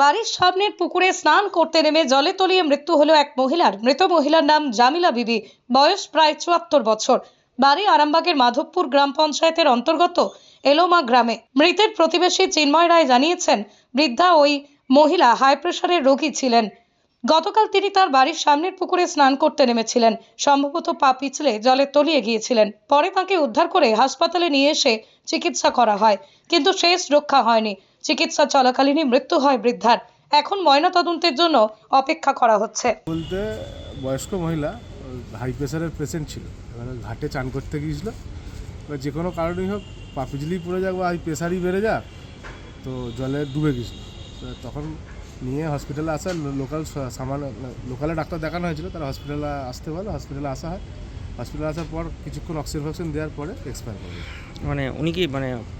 বাড়ির সামনের পুকুরে স্নান করতে নেমে জলে তলিয়ে মৃত্যু হলো এক মহিলার। মৃত মহিলার নাম জামিলা বিবি। বয়স প্রায় চুয়াত্তর বছর। বাড়ি আরামবাগের মাধবপুর গ্রাম পঞ্চায়েতের অন্তর্গত এলোমা গ্রামে। মৃতের প্রতিবেশী চিন্ময় রায় জানিয়েছেন, বৃদ্ধা ওই মহিলা হাই প্রেশারের রোগী ছিলেন। গতকাল তিনি তার বাড়ির সামনের পুকুরে স্নান করতে নেমেছিলেন। সম্ভবত পা পিছলে জলে তলিয়ে গিয়েছিলেন। পরে তাকে উদ্ধার করে হাসপাতালে নিয়ে এসে চিকিৎসা করা হয়, কিন্তু শেষ রক্ষা হয়নি। চিকিৎসা চলাকালীনই মৃত্যু হয় বৃদ্ধার। এখন ময়নাতদন্তের জন্য অপেক্ষা করা হচ্ছে। বলতে বয়স্ক মহিলা হাই প্রেশারের পেশেন্ট ছিল। এবারে ঘাটে চান করতে গিয়েছিল। এবার যে কোনো কারণেই হোক পা পিছলেই পড়ে যাক বা হাই প্রেশারই বেড়ে যাক তো জলে ডুবে গেছিল তো তখন নিয়ে হসপিটালে আসা লোকাল সামান লোকালে ডাক্তার দেখানো হয়েছিল। তারা হসপিটালে আসতে বলে হসপিটালে আসা হয়। হসপিটালে আসার পর কিছুক্ষণ অক্সিজেন ফক্সিজেন দেওয়ার পরে এক্সপায়ার করে। মানে উনি কি মানে